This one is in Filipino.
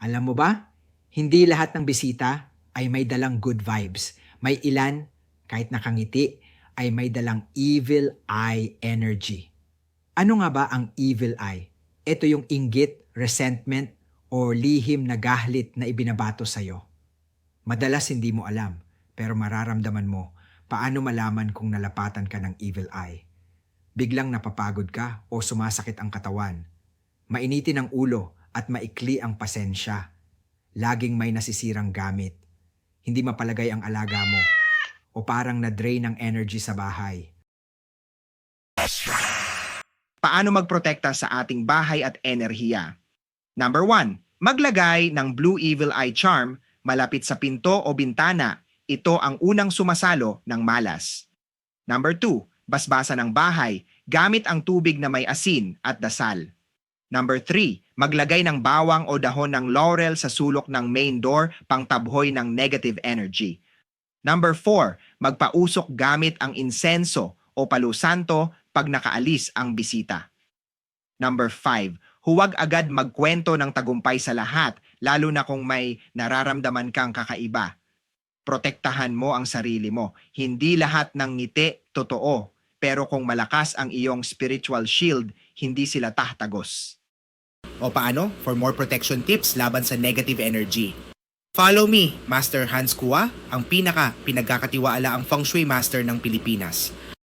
Alam mo ba, hindi lahat ng bisita ay may dalang good vibes. May ilan, kahit nakangiti, ay may dalang evil eye energy. Ano nga ba ang evil eye? Ito yung inggit, resentment, or lihim na gahlit na ibinabato sa'yo. Madalas hindi mo alam, pero mararamdaman mo paano malaman kung nalapatan ka ng evil eye. Biglang napapagod ka o sumasakit ang katawan. Mainitin ang ulo at maikli ang pasensya. Laging may nasisirang gamit. Hindi mapalagay ang alaga mo. O parang na-drain ang energy sa bahay. Paano magprotekta sa ating bahay at enerhiya? Number 1. Maglagay ng Blue Evil Eye Charm malapit sa pinto o bintana. Ito ang unang sumasalo ng malas. Number 2. Basbasa ng bahay gamit ang tubig na may asin at dasal. Number 3. Maglagay ng bawang o dahon ng laurel sa sulok ng main door pangtabhoy ng negative energy. Number 4. Magpausok gamit ang insenso o palusanto pag nakaalis ang bisita. Number 5. Huwag agad magkwento ng tagumpay sa lahat, lalo na kung may nararamdaman kang kakaiba. Protektahan mo ang sarili mo. Hindi lahat ng ngiti totoo, pero kung malakas ang iyong spiritual shield, hindi sila tahtagos. O paano? For more protection tips laban sa negative energy. Follow me, Master Hans Kua, ang pinaka pinagkakatiwaala ang Feng Shui Master ng Pilipinas.